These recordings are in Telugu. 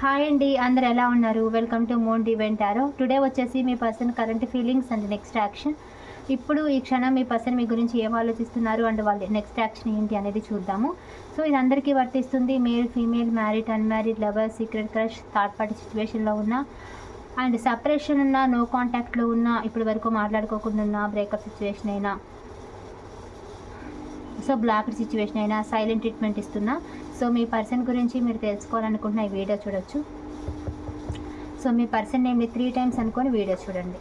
హాయ్ అండి అందరు ఎలా ఉన్నారు? Welcome to moon event today వచ్చేసి మీ person current feelings and next action ఇప్పుడు ఈ క్షణం మీ పర్సన్ మీ గురించి ఏం ఆలోచిస్తున్నారు అండ్ వాళ్ళ నెక్స్ట్ యాక్షన్ ఏంటి అనేది చూద్దాము. సో ఇది అందరికీ వర్తిస్తుంది. Male female married unmarried lover secret crush third party సిచ్యువేషన్లో ఉన్న. అండ్ సపరేషన్ ఉన్న నో కాంటాక్ట్లో ఉన్న ఇప్పటి వరకు మాట్లాడుకోకుండా ఉన్న బ్రేకప్ సిచ్యువేషన్ అయినా. సో బ్లాక్ సిచ్యువేషన్ అయినా సైలెంట్ ట్రీట్మెంట్ ఇస్తున్నా. సో మీ పర్సన్ గురించి మీరు తెలుసుకోవాలనుకుంటున్న ఈ వీడియో చూడొచ్చు. సో మీ పర్సన్ నేమ్ని త్రీ టైమ్స్ అనుకొని వీడియో చూడండి.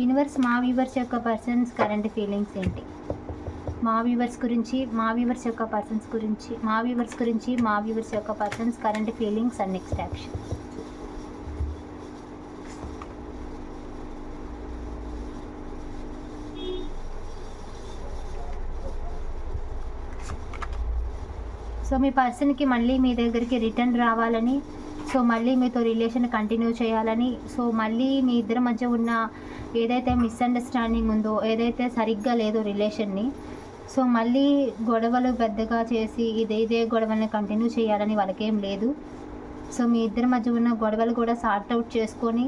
యూనివర్స్ మా వ్యూవర్స్ యొక్క పర్సన్స్ కరెంట్ ఫీలింగ్స్ ఏంటి? మా వ్యూవర్స్ గురించి మా వ్యూవర్స్ యొక్క పర్సన్స్ గురించి మా వ్యూవర్స్ గురించి మా వ్యూవర్స్ యొక్క persons current feelings and next action so మీ పర్సన్కి మళ్ళీ మీ దగ్గరికి రిటర్న్ రావాలని సో మళ్ళీ మీతో రిలేషన్ కంటిన్యూ చేయాలని సో మళ్ళీ మీ ఇద్దరి మధ్య ఉన్న ఏదైతే మిస్అండర్స్టాండింగ్ ఉందో ఏదైతే సరిగ్గా లేదో రిలేషన్ని సో మళ్ళీ గొడవలు పెద్దగా చేసి ఇదే ఇదే గొడవల్ని కంటిన్యూ చేయాలని వాళ్ళకేం లేదు. సో మీ ఇద్దరి మధ్య ఉన్న గొడవలు కూడా సార్ట్ అవుట్ చేసుకొని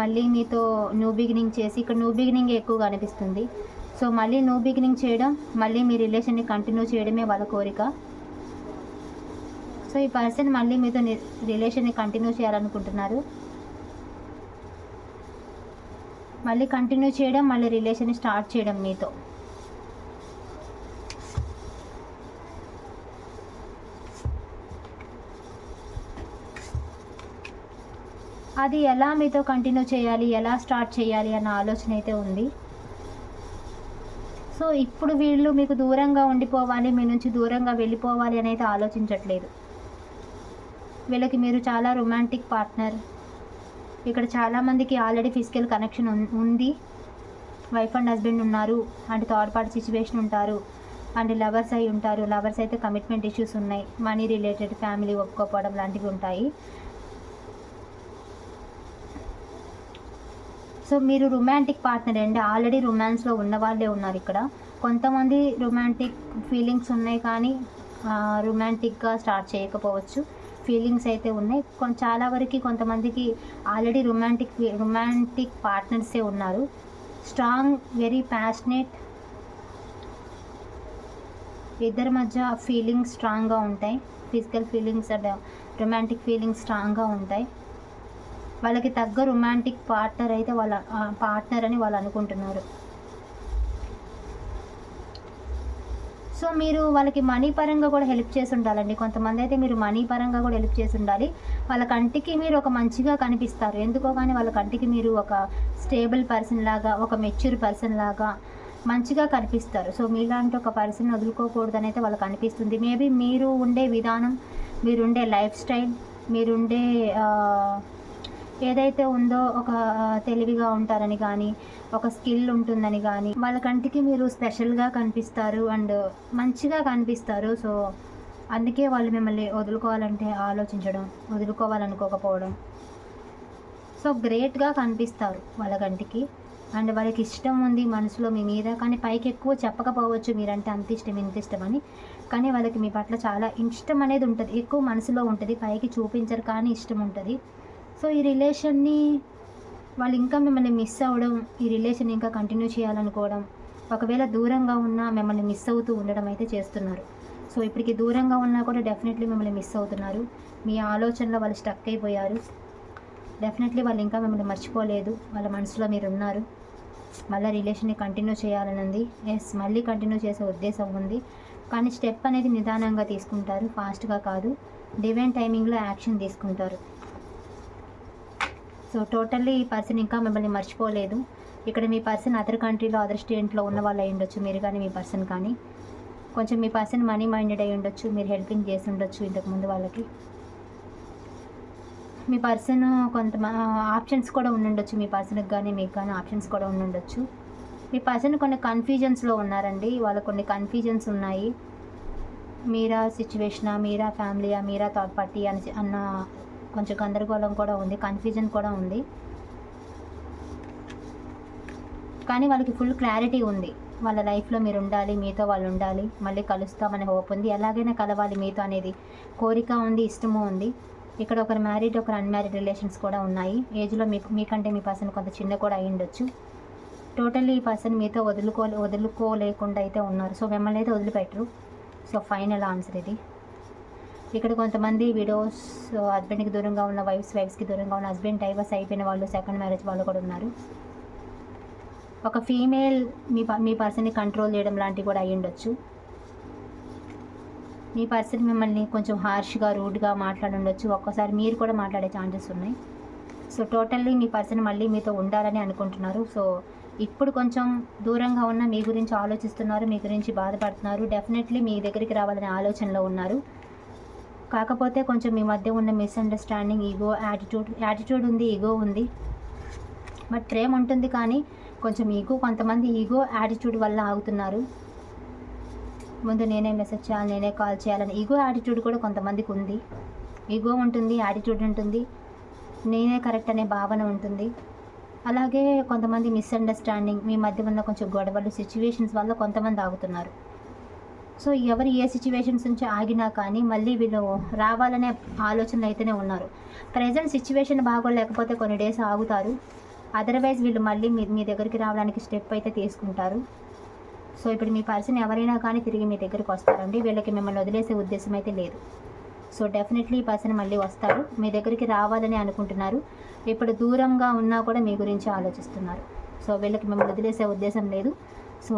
మళ్ళీ మీతో న్యూ బిగినింగ్ చేసి ఇక్కడ న్యూ బిగినింగ్ ఎక్కువగా అనిపిస్తుంది. సో మళ్ళీ న్యూ బిగినింగ్ చేయడం మళ్ళీ మీ రిలేషన్ని కంటిన్యూ చేయడమే వాళ్ళ కోరిక. సో ఈ పర్సన్ మళ్ళీ మీతో రిలేషన్ని కంటిన్యూ చేయాలనుకుంటున్నారు. మళ్ళీ కంటిన్యూ చేయడం మళ్ళీ రిలేషన్ స్టార్ట్ చేయడం మీతో. అది ఎలా మీతో కంటిన్యూ చేయాలి ఎలా స్టార్ట్ చేయాలి అన్న ఆలోచన అయితే ఉంది. సో ఇప్పుడు వీళ్ళు మీకు దూరంగా ఉండిపోవాలి మీ నుంచి దూరంగా వెళ్ళిపోవాలి అని అయితే ఆలోచించట్లేదు. వీళ్ళకి మీరు చాలా రొమాంటిక్ పార్ట్నర్ ఇక్కడ చాలామందికి ఆల్రెడీ ఫిజికల్ కనెక్షన్ ఉంది. వైఫ్ అండ్ హస్బెండ్ ఉన్నారు. అండ్ థర్డ్ పార్టీ సిచ్యువేషన్ ఉంటారు. అండ్ లవర్స్ అయి ఉంటారు. లవర్స్ అయితే కమిట్మెంట్ ఇష్యూస్ ఉన్నాయి. మనీ రిలేటెడ్ ఫ్యామిలీ ఒప్పుకోపోవడం లాంటివి ఉంటాయి. సో మీరు రొమాంటిక్ పార్ట్నర్ అండి. ఆల్రెడీ రొమాన్స్లో ఉన్నవాళ్ళే ఉన్నారు ఇక్కడ. కొంతమంది రొమాంటిక్ ఫీలింగ్స్ ఉన్నాయి కానీ రొమాంటిక్గా స్టార్ట్ చేయకపోవచ్చు. ఫీలింగ్స్ అయితే ఉన్నాయి. కొన్ చాలా వరకు కొంతమందికి ఆల్రెడీ రొమాంటిక్ రొమాంటిక్ పార్ట్నర్సే ఉన్నారు. స్ట్రాంగ్ వెరీ ప్యాషనేట్ ఇద్దరి మధ్య ఫీలింగ్స్ స్ట్రాంగ్గా ఉంటాయి. Physical feelings and romantic feelings స్ట్రాంగ్గా ఉంటాయి. వాళ్ళకి తగ్గ రొమాంటిక్ పార్ట్నర్ అయితే వాళ్ళ పార్ట్నర్ అని వాళ్ళు అనుకుంటున్నారు. సో మీరు వాళ్ళకి మనీ పరంగా కూడా హెల్ప్ చేసి ఉండాలండి. కొంతమంది అయితే మీరు మనీ పరంగా కూడా హెల్ప్ చేసి ఉండాలి. వాళ్ళ కంటికి మీరు ఒక మంచిగా కనిపిస్తారు. ఎందుకో కానీ వాళ్ళ కంటికి మీరు ఒక స్టేబుల్ పర్సన్ లాగా ఒక మెచ్యూర్ పర్సన్ లాగా మంచిగా కనిపిస్తారు. సో మీలాంటి ఒక పర్సన్ వదులుకోకూడదని అయితే వాళ్ళకి అనిపిస్తుంది. మేబీ మీరు ఉండే విధానం మీరుండే లైఫ్ స్టైల్ మీరుండే ఏదైతే ఉందో ఒక తెలివిగా ఉంటారని కానీ ఒక స్కిల్ ఉంటుందని కానీ వాళ్ళ కంటికి మీరు స్పెషల్గా కనిపిస్తారు అండ్ మంచిగా కనిపిస్తారు. సో అందుకే వాళ్ళు మిమ్మల్ని వదులుకోవాలంటే ఆలోచించడం వదులుకోవాలనుకోకపోవడం. సో గ్రేట్గా కనిపిస్తారు వాళ్ళ కంటికి. అండ్ వాళ్ళకి ఇష్టం ఉంది మనసులో మీ మీద కానీ పైకి ఎక్కువ చెప్పకపోవచ్చు మీరంటే అంత ఇష్టం ఇంత ఇష్టం అని. కానీ వాళ్ళకి మీ పట్ల చాలా ఇష్టం అనేది ఉంటుంది. ఎక్కువ మనసులో ఉంటుంది పైకి చూపించరు కానీ ఇష్టం ఉంటుంది. సో ఈ రిలేషన్ని వాళ్ళు ఇంకా మిమ్మల్ని మిస్ అవ్వడం ఈ రిలేషన్ ఇంకా కంటిన్యూ చేయాలనుకోవడం ఒకవేళ దూరంగా ఉన్నా మిమ్మల్ని మిస్ అవుతూ ఉండడం అయితే చేస్తున్నారు. సో ఇప్పటికి దూరంగా ఉన్నా కూడా డెఫినెట్లీ మిమ్మల్ని మిస్ అవుతున్నారు. మీ ఆలోచనలో వాళ్ళు స్టక్ అయిపోయారు. డెఫినెట్లీ వాళ్ళు ఇంకా మిమ్మల్ని మర్చిపోలేదు. వాళ్ళ మనసులో మీరు ఉన్నారు. మళ్ళీ రిలేషన్ని కంటిన్యూ చేయాలనుంది ఎస్ మళ్ళీ కంటిన్యూ చేసే ఉద్దేశం ఉంది. కానీ స్టెప్ అనేది నిదానంగా తీసుకుంటారు. ఫాస్ట్గా కాదు. డివైన్ టైమింగ్లో యాక్షన్ తీసుకుంటారు. సో టోటల్లీ ఈ పర్సన్ ఇంకా మిమ్మల్ని మర్చిపోలేదు. ఇక్కడ మీ పర్సన్ అదర్ కంట్రీలో అదర్ స్టేట్లో ఉన్న వాళ్ళు అయి ఉండొచ్చు. మీరు కానీ మీ పర్సన్ కానీ. కొంచెం మీ పర్సన్ మనీ మైండెడ్ అయి ఉండొచ్చు. మీరు హెల్పింగ్ చేసి ఉండొచ్చు ఇంతకుముందు వాళ్ళకి. మీ పర్సన్ కొంత ఆప్షన్స్ కూడా ఉండుండొచ్చు. మీ పర్సన్కి కానీ మీకు కానీ ఆప్షన్స్ కూడా ఉండుండొచ్చు. మీ పర్సన్ కొన్ని కన్ఫ్యూజన్స్లో ఉన్నారండి. వాళ్ళ కొన్ని కన్ఫ్యూజన్స్ ఉన్నాయి. మీరా సిచ్యువేషనా? మీరా ఫ్యామిలీయా? మీరా థర్డ్ పార్టీ అని అన్న కొంచెం గందరగోళం కూడా ఉంది కన్ఫ్యూజన్ కూడా ఉంది. కానీ వాళ్ళకి ఫుల్ క్లారిటీ ఉంది. వాళ్ళ లైఫ్లో మీరు ఉండాలి మీతో వాళ్ళు ఉండాలి మళ్ళీ కలుస్తామనే హోప్ ఉంది. ఎలాగైనా కలవాలి మీతో అనేది కోరిక ఉంది ఇష్టము ఉంది. ఇక్కడ ఒకరు మ్యారీడ్ ఒకరు అన్మ్యారీడ్ రిలేషన్స్ కూడా ఉన్నాయి. ఏజ్లో మీకు మీకంటే మీ పర్సన్ కొంత చిన్న కూడా అయ్యుండొచ్చు టోటల్లీ ఈ పర్సన్ మీతో వదులుకో వదులుకోలేకుండా అయితే ఉన్నారు. సో మిమ్మల్ని అయితే వదిలిపెట్టరు. సో ఫైనల్ ఆన్సర్ ఇది. ఇక్కడ కొంతమంది విడోస్ హస్బెండ్కి దూరంగా ఉన్న వైఫ్స్ వైఫ్స్కి దూరంగా ఉన్న హస్బెండ్ డైవర్స్ అయిపోయిన వాళ్ళు సెకండ్ మ్యారేజ్ వాళ్ళు కూడా ఉన్నారు. ఒక ఫీమేల్ మీ ప- మీ పర్సన్ని కంట్రోల్ చేయడం లాంటివి కూడా అయ్యి ఉండొచ్చు. మీ పర్సన్ మిమ్మల్ని కొంచెం హార్ష్గా రూడ్గా మాట్లాడి ఉండొచ్చు. ఒక్కసారి మీరు కూడా మాట్లాడే ఛాన్సెస్ ఉన్నాయి. సో టోటల్లీ మీ పర్సన్ మళ్ళీ మీతో ఉండాలని అనుకుంటున్నారు. సో ఇప్పుడు కొంచెం దూరంగా ఉన్న మీ గురించి ఆలోచిస్తున్నారు మీ గురించి బాధపడుతున్నారు. డెఫినెట్లీ మీ దగ్గరికి రావాలనే ఆలోచనలో ఉన్నారు. కాకపోతే కొంచెం మీ మధ్య ఉన్న మిస్అండర్స్టాండింగ్ ఈగో యాటిట్యూడ్ యాటిట్యూడ్ ఉంది ఈగో ఉంది. బట్ ప్రేమ ఉంటుంది కానీ కొంచెం ఈగో కొంతమంది ఈగో యాటిట్యూడ్ వల్ల ఆగుతున్నారు. ముందు నేనే మెసేజ్ చేయాలి నేనే కాల్ చేయాలని ఈగో యాటిట్యూడ్ కూడా కొంతమందికి ఉంది. ఈగో ఉంటుంది యాటిట్యూడ్ ఉంటుంది. నేనే కరెక్ట్ అనే భావన ఉంటుంది. అలాగే కొంతమంది మిస్అండర్స్టాండింగ్ మీ మధ్య ఉన్న కొంచెం గొడవలు సిచ్యువేషన్స్ వల్ల కొంతమంది ఆగుతున్నారు. సో ఎవరు ఏ సిచ్యువేషన్స్ నుంచి ఆగినా కానీ మళ్ళీ వీళ్ళు రావాలనే ఆలోచనలు అయితేనే ఉన్నారు. ప్రజెంట్ సిచ్యువేషన్ బాగోలేకపోతే కొన్ని డేస్ ఆగుతారు. అదర్వైజ్ వీళ్ళు మళ్ళీ మీ మీ దగ్గరికి రావడానికి స్టెప్ అయితే తీసుకుంటారు. సో ఇప్పుడు మీ పర్సన్ ఎవరైనా కానీ తిరిగి మీ దగ్గరికి వస్తారండి. వీళ్ళకి మిమ్మల్ని వదిలేసే ఉద్దేశం అయితే లేదు. సో డెఫినెట్లీ ఈ పర్సన్ మళ్ళీ వస్తారు. మీ దగ్గరికి రావాలని అనుకుంటున్నారు. ఇప్పుడు దూరంగా ఉన్నా కూడా మీ గురించి ఆలోచిస్తున్నారు. సో వీళ్ళకి మిమ్మల్ని వదిలేసే ఉద్దేశం లేదు. So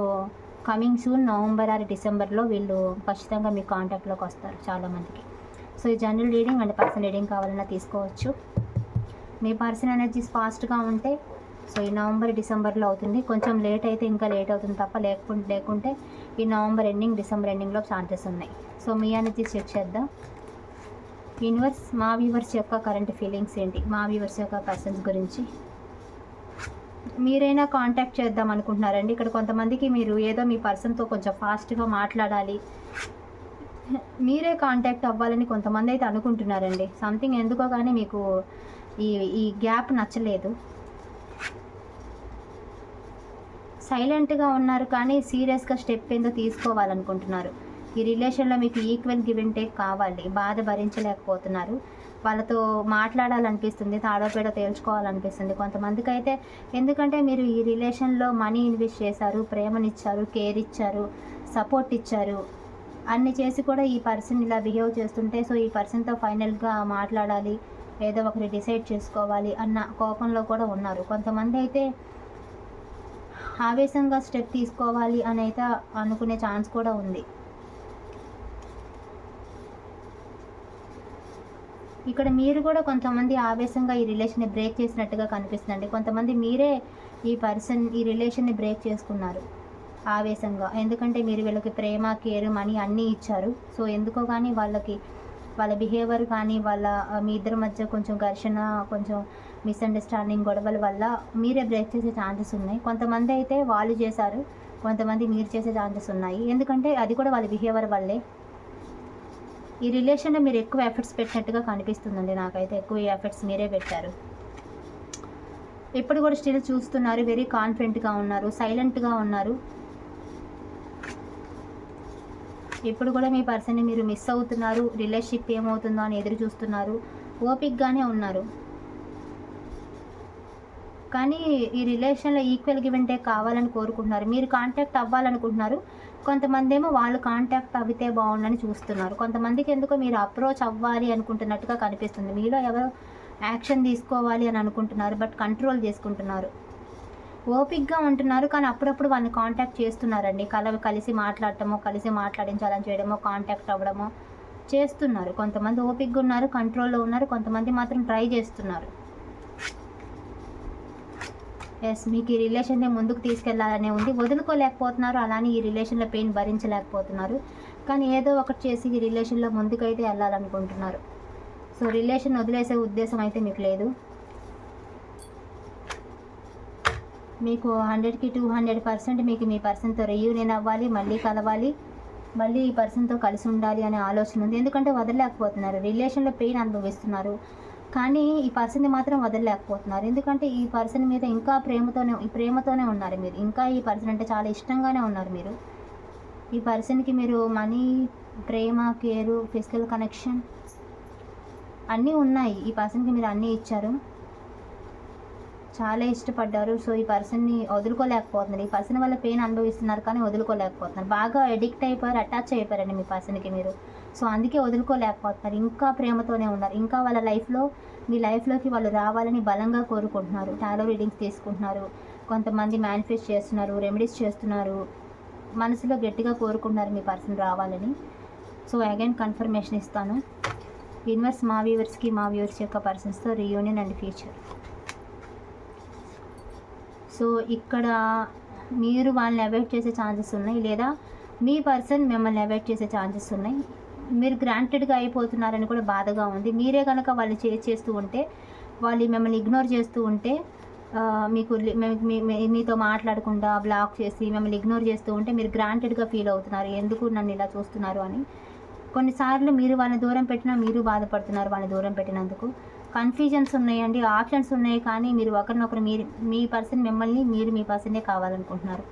coming soon November or డిసెంబర్లో వీళ్ళు ఖచ్చితంగా మీ కాంటాక్ట్లోకి వస్తారు చాలామందికి సో ఈ general reading and person reading కావాలన్నా తీసుకోవచ్చు. మీ పర్సన్ ఎనర్జీస్ ఫాస్ట్గా ఉంటే సో ఈ నవంబర్ డిసెంబర్లో అవుతుంది. కొంచెం లేట్ అయితే ఇంకా లేట్ అవుతుంది తప్ప లేకుంటే లేకుంటే ఈ నవంబర్ ఎండింగ్ డిసెంబర్ ఎండింగ్లో ఛాన్సెస్ ఉన్నాయి. సో మీ ఎనర్జీస్ చెక్ చేద్దాం. యూనివర్స్ మా వ్యూవర్స్ యొక్క కరెంట్ ఫీలింగ్స్ ఏంటి? మా వ్యూవర్స్ యొక్క పర్సన్స్ గురించి. మీరైనా కాంటాక్ట్ చేద్దాం అనుకుంటున్నారండి. ఇక్కడ కొంతమందికి మీరు ఏదో మీ పర్సన్తో కొంచెం ఫాస్ట్గా మాట్లాడాలి. మీరే కాంటాక్ట్ అవ్వాలని కొంతమంది అయితే అనుకుంటున్నారండి. సంథింగ్ ఎందుకో కానీ మీకు ఈ ఈ గ్యాప్ నచ్చలేదు. సైలెంట్గా ఉన్నారు కానీ సీరియస్గా స్టెప్ ఏందో తీసుకోవాలనుకుంటున్నారు. ఈ రిలేషన్లో మీకు ఈక్వల్ గివ్ అండ్ టేక్ కావాలి. బాధ భరించలేకపోతున్నారు. వాళ్ళతో మాట్లాడాలనిపిస్తుంది తాడోపేడ తేల్చుకోవాలనిపిస్తుంది కొంతమందికి అయితే ఎందుకంటే మీరు ఈ రిలేషన్లో మనీ ఇన్వెస్ట్ చేశారు ప్రేమనిచ్చారు కేర్ ఇచ్చారు సపోర్ట్ ఇచ్చారు అన్ని చేసి కూడా ఈ పర్సన్ ఇలా బిహేవ్ చేస్తుంటే సో ఈ పర్సన్తో ఫైనల్గా మాట్లాడాలి ఏదో ఒకటి డిసైడ్ చేసుకోవాలి అన్న కోపంలో కూడా ఉన్నారు. కొంతమంది అయితే ఆవేశంగా స్టెప్ తీసుకోవాలి అని అయితే అనుకునే ఛాన్స్ కూడా ఉంది. ఇక్కడ మీరు కూడా కొంతమంది ఆవేశంగా ఈ రిలేషన్ని బ్రేక్ చేసినట్టుగా కనిపిస్తుందండి. కొంతమంది మీరే ఈ పర్సన్ ఈ రిలేషన్ని బ్రేక్ చేసుకున్నారు ఆవేశంగా. ఎందుకంటే మీరు వీళ్ళకి ప్రేమ కేర్ మనీ అన్నీ ఇచ్చారు. సో ఎందుకో కానీ వాళ్ళకి వాళ్ళ బిహేవియర్ కానీ వాళ్ళ మీ ఇద్దరి మధ్య కొంచెం ఘర్షణ కొంచెం మిస్అండర్స్టాండింగ్ గొడవల వల్ల మీరే బ్రేక్ చేసే ఛాన్సెస్ ఉన్నాయి. కొంతమంది అయితే వాళ్ళు చేశారు కొంతమంది మీరు చేసే ఛాన్సెస్ ఉన్నాయి. ఎందుకంటే అది కూడా వాళ్ళ బిహేవియర్ వల్లే. ఈ రిలేషన్లో మీరు ఎక్కువ ఎఫర్ట్స్ పెట్టినట్టుగా కనిపిస్తుందండి నాకైతే. ఎక్కువ ఎఫర్ట్స్ మీరే పెట్టారు. ఇప్పుడు కూడా స్టిల్ చూస్తున్నారు వెరీ కాన్ఫిడెంట్గా ఉన్నారు సైలెంట్గా ఉన్నారు. ఇప్పుడు కూడా మీ పర్సన్ని మీరు మిస్ అవుతున్నారు రిలేషన్షిప్ ఏమవుతుందో అని ఎదురు చూస్తున్నారు ఓపిక్గానే ఉన్నారు. కానీ ఈ రిలేషన్లో ఈక్వల్ గివెంటే కావాలని కోరుకుంటున్నారు. మీరు కాంటాక్ట్ అవ్వాలనుకుంటున్నారు కొంతమంది ఏమో వాళ్ళు కాంటాక్ట్ అవితే బాగుండని చూస్తున్నారు. కొంతమందికి ఎందుకో మీరు అప్రోచ్ అవ్వాలి అనుకుంటున్నట్టుగా కనిపిస్తుంది. మీలో ఎవరో యాక్షన్ తీసుకోవాలి అని అనుకుంటున్నారు బట్ కంట్రోల్ చేసుకుంటున్నారు. ఓపిక్గా ఉంటున్నారు కానీ అప్పుడప్పుడు వాళ్ళని కాంటాక్ట్ చేస్తున్నారండి. కల కలిసి మాట్లాడటమో కలిసి మాట్లాడించాలని చేయడమో కాంటాక్ట్ అవ్వడమో చేస్తున్నారు. కొంతమంది ఓపిక్గా ఉన్నారు కంట్రోల్లో ఉన్నారు కొంతమంది మాత్రం ట్రై చేస్తున్నారు. ఎస్ మీకు ఈ రిలేషన్ని ముందుకు తీసుకెళ్ళాలనే ఉంది. వదులుకోలేకపోతున్నారు అలానే ఈ రిలేషన్లో పెయిన్ భరించలేకపోతున్నారు. కానీ ఏదో ఒకటి చేసి ఈ రిలేషన్లో ముందుకైతే వెళ్ళాలనుకుంటున్నారు. సో రిలేషన్ వదిలేసే ఉద్దేశం అయితే మీకు లేదు. మీకు హండ్రెడ్కి టూ హండ్రెడ్ పర్సెంట్ మీకు మీ పర్సన్తో రీయూనియన్ అవ్వాలి మళ్ళీ కలవాలి మళ్ళీ ఈ పర్సన్తో కలిసి ఉండాలి అనే ఆలోచన ఉంది. ఎందుకంటే వదలలేకపోతున్నారు. రిలేషన్లో పెయిన్ అనుభవిస్తున్నారు. కానీ ఈ పర్సన్ని మాత్రం వదలలేకపోతున్నారు. ఎందుకంటే ఈ పర్సన్ మీద ఇంకా ప్రేమతోనే ఈ ప్రేమతోనే ఉన్నారు మీరు. ఇంకా ఈ పర్సన్ అంటే చాలా ఇష్టంగానే ఉన్నారు మీరు. ఈ పర్సన్కి మీరు మనీ ప్రేమ కేరు ఫిజికల్ కనెక్షన్ అన్నీ ఉన్నాయి. ఈ పర్సన్కి మీరు అన్నీ ఇచ్చారు. చాలా ఇష్టపడ్డారు. సో ఈ పర్సన్ని వదులుకోలేకపోతున్నారు. ఈ పర్సన్ వల్ల పెయిన్ అనుభవిస్తున్నారు కానీ వదులుకోలేకపోతున్నారు. బాగా ఎడిక్ట్ అయిపోయారు అటాచ్ అయిపోయారండి మీ పర్సన్కి మీరు. సో అందుకే వదులుకోలేకపోతున్నారు. ఇంకా ప్రేమతోనే ఉన్నారు. ఇంకా వాళ్ళ లైఫ్లో మీ లైఫ్లోకి వాళ్ళు రావాలని బలంగా కోరుకుంటున్నారు. టాలో రీడింగ్స్ తీసుకుంటున్నారు. కొంతమంది మేనిఫెస్ట్ చేస్తున్నారు రెమెడీస్ చేస్తున్నారు. మనసులో గట్టిగా కోరుకుంటున్నారు మీ పర్సన్ రావాలని. సో అగైన్ కన్ఫర్మేషన్ ఇస్తాను. యూనివర్స్ మా వ్యూవర్స్కి మా వ్యూవర్స్ యొక్క పర్సన్స్తో రీయూనియన్ అండ్ ఫ్యూచర్ సో ఇక్కడ మీరు వాళ్ళని అవాయిడ్ చేసే ఛాన్సెస్ ఉన్నాయి లేదా మీ పర్సన్ మిమ్మల్ని అవాయిడ్ చేసే ఛాన్సెస్ ఉన్నాయి. మీరు గ్రాంటెడ్గా అయిపోతున్నారని కూడా బాధగా ఉంది. మీరే కనుక వాళ్ళు చేజ్ చేస్తూ ఉంటే వాళ్ళు మిమ్మల్ని ఇగ్నోర్ చేస్తూ ఉంటే మీకు మీ- మీతో మాట్లాడకుండా బ్లాక్ చేసి మిమ్మల్ని ఇగ్నోర్ చేస్తూ ఉంటే మీరు గ్రాంటెడ్గా ఫీల్ అవుతున్నారు. ఎందుకు నన్ను ఇలా చూస్తున్నారు అని? కొన్నిసార్లు మీరు వాళ్ళని దూరం పెట్టినా మీరు బాధపడుతున్నారు వాళ్ళని దూరం పెట్టినందుకు. కన్ఫ్యూజన్స్ ఉన్నాయండి ఆప్షన్స్ ఉన్నాయి కానీ మీరు ఒకరినొకరు మీరు మీ పర్సన్ మిమ్మల్ని మీరు మీ పర్సనే కావాలనుకుంటున్నారు.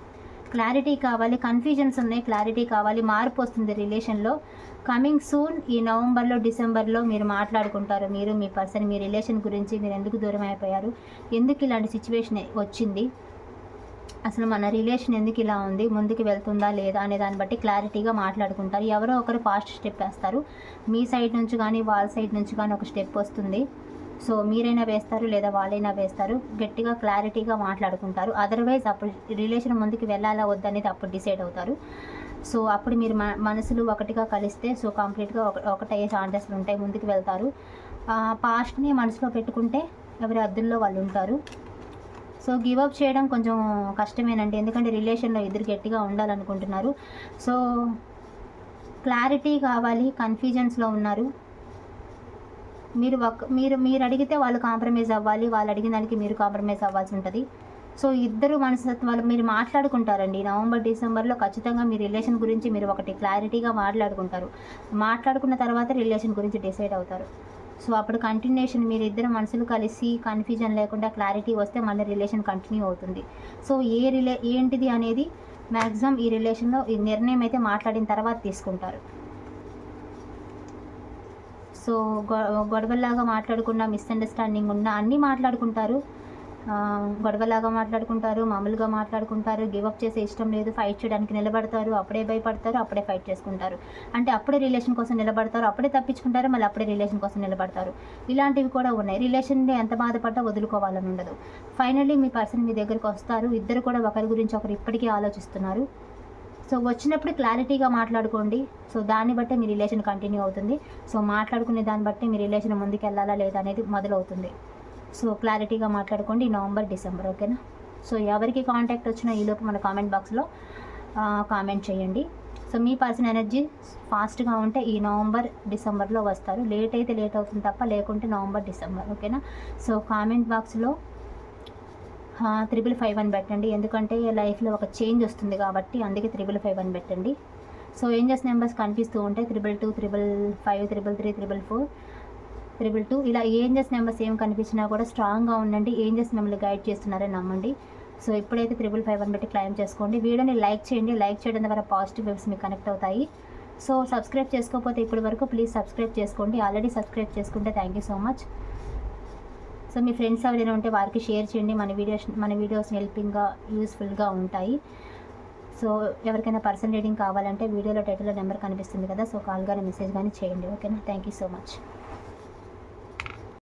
క్లారిటీ కావాలి కన్ఫ్యూజన్స్ ఉన్నాయి క్లారిటీ కావాలి మార్పు వస్తుంది రిలేషన్లో కమింగ్ సూన్ ఈ నవంబర్లో డిసెంబర్లో మీరు మాట్లాడుకుంటారు. మీరు మీ పర్సన్ మీ రిలేషన్ గురించి మీరు ఎందుకు దూరం అయిపోయారు? ఎందుకు ఇలాంటి సిచ్యువేషన్ వచ్చింది? అసలు మన రిలేషన్ ఎందుకు ఇలా ఉంది? ముందుకు వెళ్తుందా లేదా అనే దాన్ని బట్టి క్లారిటీగా మాట్లాడుకుంటారు. ఎవరో ఒకరు ఫాస్ట్ స్టెప్ వేస్తారు. మీ సైడ్ నుంచి కానీ వాళ్ళ సైడ్ నుంచి కానీ ఒక స్టెప్ వస్తుంది. సో మీరైనా వేస్తారు లేదా వాళ్ళైనా వేస్తారు గట్టిగా క్లారిటీగా మాట్లాడుకుంటారు. అదర్వైజ్ అప్పుడు రిలేషన్ ముందుకు వెళ్ళాలా వద్దనేది అప్పుడు డిసైడ్ అవుతారు. సో అప్పుడు మీరు మనసులు ఒకటిగా కలిస్తే సో కంప్లీట్గా ఒక ఒకటయ్యే ఛాన్సెస్లు ఉంటాయి ముందుకు వెళ్తారు. పాస్ట్ని మనసులో పెట్టుకుంటే ఎవరి అద్దుల్లో వాళ్ళు ఉంటారు. సో గివ్ అప్ చేయడం కొంచెం కష్టమేనండి. ఎందుకంటే రిలేషన్లో ఇద్దరు గట్టిగా ఉండాలనుకుంటున్నారు. సో క్లారిటీ కావాలి కన్ఫ్యూజన్స్లో ఉన్నారు. మీరు ఒక మీరు మీరు అడిగితే వాళ్ళు కాంప్రమైజ్ అవ్వాలి వాళ్ళు అడిగిన దానికి మీరు కాంప్రమైజ్ అవ్వాల్సి ఉంటుంది. సో ఇద్దరు మనస్తత్వాలు మీరు మాట్లాడుకుంటారండి. నవంబర్ డిసెంబర్లో ఖచ్చితంగా మీ రిలేషన్ గురించి మీరు ఒకటి క్లారిటీగా మాట్లాడుకుంటారు. మాట్లాడుకున్న తర్వాత రిలేషన్ గురించి డిసైడ్ అవుతారు. సో అప్పుడు కంటిన్యూషన్ మీరు ఇద్దరు మనసులు కలిసి కన్ఫ్యూజన్ లేకుండా క్లారిటీ వస్తే మళ్ళీ రిలేషన్ కంటిన్యూ అవుతుంది. సో ఏ రిలే ఏంటిది అనేది మ్యాక్సిమం ఈ రిలేషన్లో ఈ నిర్ణయం అయితే మాట్లాడిన తర్వాత తీసుకుంటారు. సో గొ- గొడవల్లాగా మాట్లాడకుండా మిస్అండర్స్టాండింగ్ ఉన్న అన్నీ మాట్లాడుకుంటారు. గొడవలాగా మాట్లాడుకుంటారు మామూలుగా మాట్లాడుకుంటారు గివప్ చేసే ఇష్టం లేదు ఫైట్ చేయడానికి నిలబడతారు అప్పుడే భయపడతారు అప్పుడే ఫైట్ చేసుకుంటారు. అంటే అప్పుడే రిలేషన్ కోసం నిలబడతారు అప్పుడే తప్పించుకుంటారు మళ్ళీ అప్పుడే రిలేషన్ కోసం నిలబడతారు. ఇలాంటివి కూడా ఉన్నాయి. రిలేషన్ని ఎంత బాధపడ్డా వదులుకోవాలని ఉండదు. ఫైనల్లీ మీ పర్సన్ మీ దగ్గరికి వస్తారు. ఇద్దరు కూడా ఒకరి గురించి ఒకరు ఇప్పటికీ ఆలోచిస్తున్నారు. సో వచ్చినప్పుడు క్లారిటీగా మాట్లాడుకోండి. సో దాన్ని బట్టే మీ రిలేషన్ కంటిన్యూ అవుతుంది. సో మాట్లాడుకునే దాన్ని బట్టి మీ రిలేషన్ ముందుకు వెళ్ళాలా లేదా అనేది మొదలవుతుంది. సో క్లారిటీగా మాట్లాడుకోండి. ఈ నవంబర్ డిసెంబర్ ఓకేనా సో ఎవరికి కాంటాక్ట్ వచ్చినా ఈలోపు మన కామెంట్ బాక్స్లో కామెంట్ చేయండి. సో మీ పర్సన్ ఎనర్జీ ఫాస్ట్గా ఉంటే ఈ నవంబర్ డిసెంబర్లో వస్తారు. లేట్ అయితే లేట్ అవుతుంది తప్ప లేకుంటే నవంబర్ డిసెంబర్ ఓకేనా సో కామెంట్ బాక్స్లో త్రిబుల్ ఫైవ్ అని పెట్టండి. ఎందుకంటే లైఫ్లో ఒక చేంజ్ వస్తుంది కాబట్టి అందుకే త్రిబుల్ ఫైవ్ అని పెట్టండి. సో ఏంజెస్ నెంబర్స్ కనిపిస్తూ ఉంటాయి triple two triple five triple three triple four triple two ఇలా ఏంజెస్ నెంబర్స్ ఏం కనిపించినా కూడా స్ట్రాంగ్గా ఉండండి. ఏంజెస్ మిమ్మల్ని గైడ్ చేస్తున్నారని నమ్మండి. సో ఇప్పుడైతే త్రిబుల్ ఫైవ్ అని పెట్టి క్లైమ్ చేసుకోండి. వీడియోని లైక్ చేయండి. లైక్ చేయడం ద్వారా పాజిటివ్ వేవ్స్ మీకు కనెక్ట్ అవుతాయి. సో సబ్స్క్రైబ్ చేసుకోకపోతే ఇప్పటి వరకు ప్లీజ్ సబ్స్క్రైబ్ చేసుకోండి. ఆల్రెడీ సబ్స్క్రైబ్ చేసుకుంటే thank you so much so me friends ఎవరైనా ఉంటే వారికి షేర్ చేయండి. మన వీడియోస్ మన వీడియోస్ హెల్పింగ్గా యూస్ఫుల్గా ఉంటాయి. సో ఎవరికైనా పర్సన్ రీడింగ్ కావాలంటే వీడియోలో టైటిల్లో నెంబర్ కనిపిస్తుంది కదా సో కాల్ కానీ మెసేజ్ కానీ చేయండి. ఓకేనా థ్యాంక్ యూ సో మచ్